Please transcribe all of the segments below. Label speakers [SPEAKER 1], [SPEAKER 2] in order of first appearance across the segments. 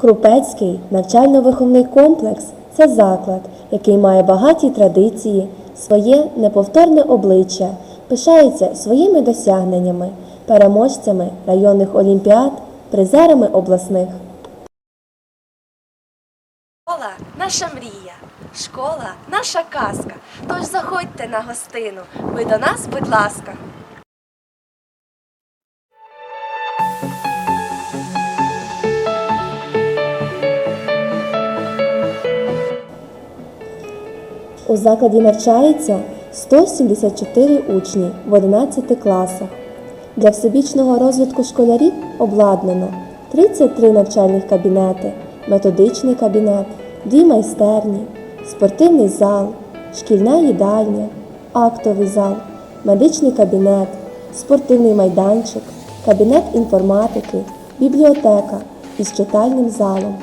[SPEAKER 1] Крупецький навчально-виховний комплекс це заклад, який має багаті традиції, своє неповторне обличчя, пишається своїми досягненнями, переможцями районних олімпіад, призерами обласних.
[SPEAKER 2] Школа наша мрія, школа наша казка. Тож заходьте на гостину. Ви до нас, будь ласка.
[SPEAKER 1] У закладі навчається 174 учні в 11 класах. Для всебічного розвитку школярів обладнано 33 навчальних кабінети, методичний кабінет, дві майстерні, спортивний зал, шкільна їдальня, актовий зал, медичний кабінет, спортивний майданчик, кабінет інформатики, бібліотека із читальним залом.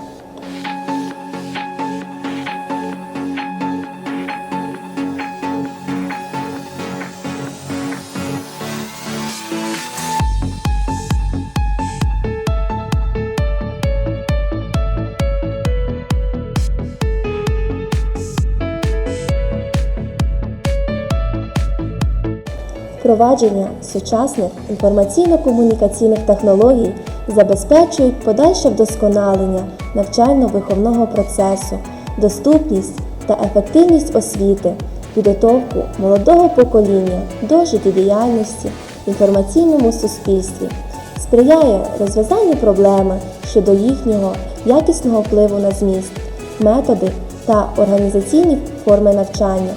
[SPEAKER 1] Впровадження сучасних інформаційно-комунікаційних технологій забезпечують подальше вдосконалення навчально-виховного процесу, доступність та ефективність освіти, підготовку молодого покоління до життєдіяльності в інформаційному суспільстві, сприяє розв'язанню проблеми щодо їхнього якісного впливу на зміст, методи та організаційні форми навчання.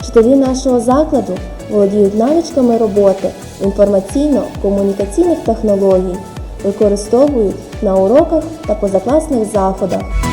[SPEAKER 1] Вчителі нашого закладу володіють навичками роботи інформаційно-комунікаційних технологій, використовують на уроках та позакласних заходах.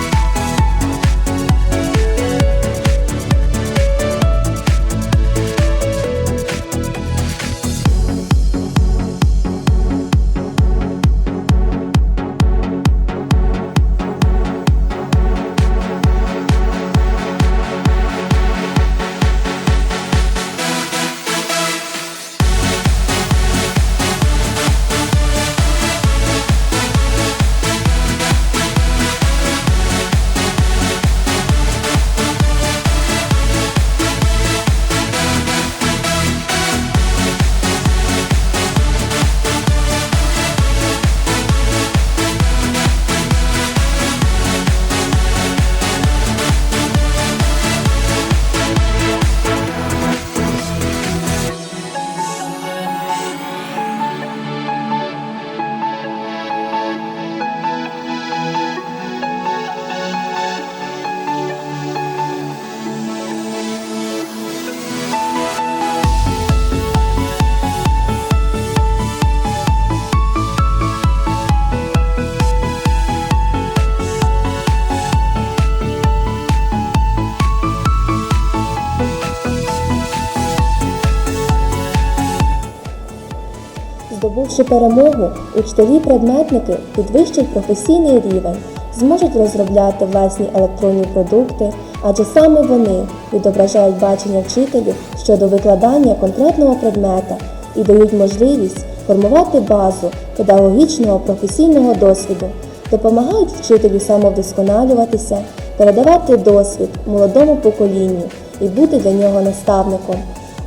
[SPEAKER 1] Здобувши перемогу, учителі-предметники підвищать професійний рівень, зможуть розробляти власні електронні продукти, адже саме вони відображають бачення вчителів щодо викладання конкретного предмета і дають можливість формувати базу педагогічного професійного досвіду, допомагають вчителю самовдосконалюватися, передавати досвід молодому поколінню і бути для нього наставником.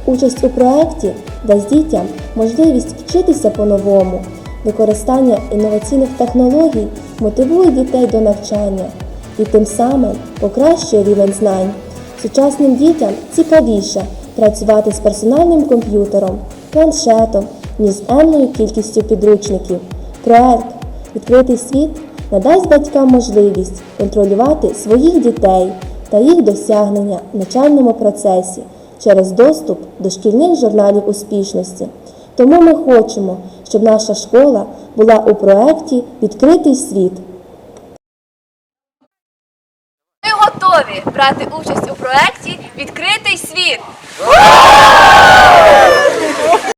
[SPEAKER 1] Участь у проєкті дасть дітям можливість вчитися по-новому. Використання інноваційних технологій мотивує дітей до навчання і тим самим покращує рівень знань. Сучасним дітям цікавіше працювати з персональним комп'ютером, планшетом, ніж з енною кількістю підручників. Проект Відкритий світ надасть батькам можливість контролювати своїх дітей та їх досягнення в навчальному процесі через доступ до шкільних журналів успішності. Тому ми хочемо, щоб наша школа була у проєкті Відкритий світ.
[SPEAKER 2] Ми готові брати участь у проєкті Відкритий світ.